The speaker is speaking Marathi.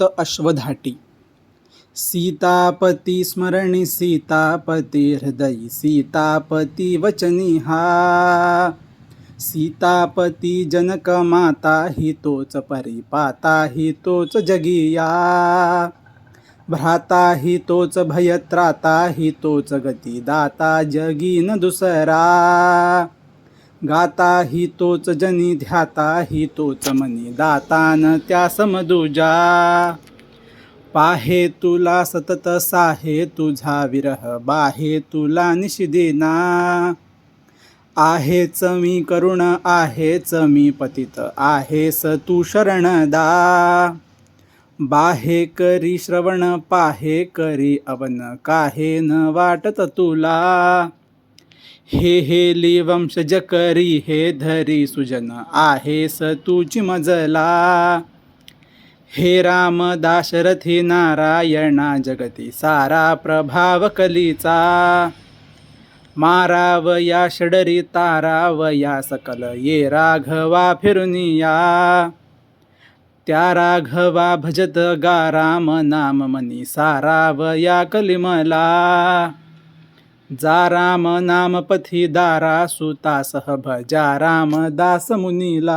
सप्त अश्वधाटी सीतापती स्मरणी सीतापती हृदयी सीतापती वचनी हा. सीतापती जनक माता हि तोच परिपाता हि तोच जगिया. भ्राता हि तोच भयत्राता हि तोच गतीदाता जगी न दुसरा. गाता ही तोच जनी ध्याता ही तोच मनी. दातान त्या समदुजा. पाहे तुला सतत साहे तुझा विरह बाहे तुला निशिदेना आहेच मी करुण आहेच मी पतित आहेस तू शरणदा. बाहे करी श्रवण पाहे करी अवन काहे न वाटत तुला. हे हेली वंशज करी हे धरी सुजन आहे स तुझी मजला. हे राम दाशरथी नारायणा जगती सारा प्रभाव कलीचा. माराव या षडरी ताराव या सकल ये राघवा फिरुनिया. त्या राघवा भजत गा राम नाम मनी साराव या कलिमला. जा राम नाम पथी दारा सुता सह भजा राम दास मुनीला।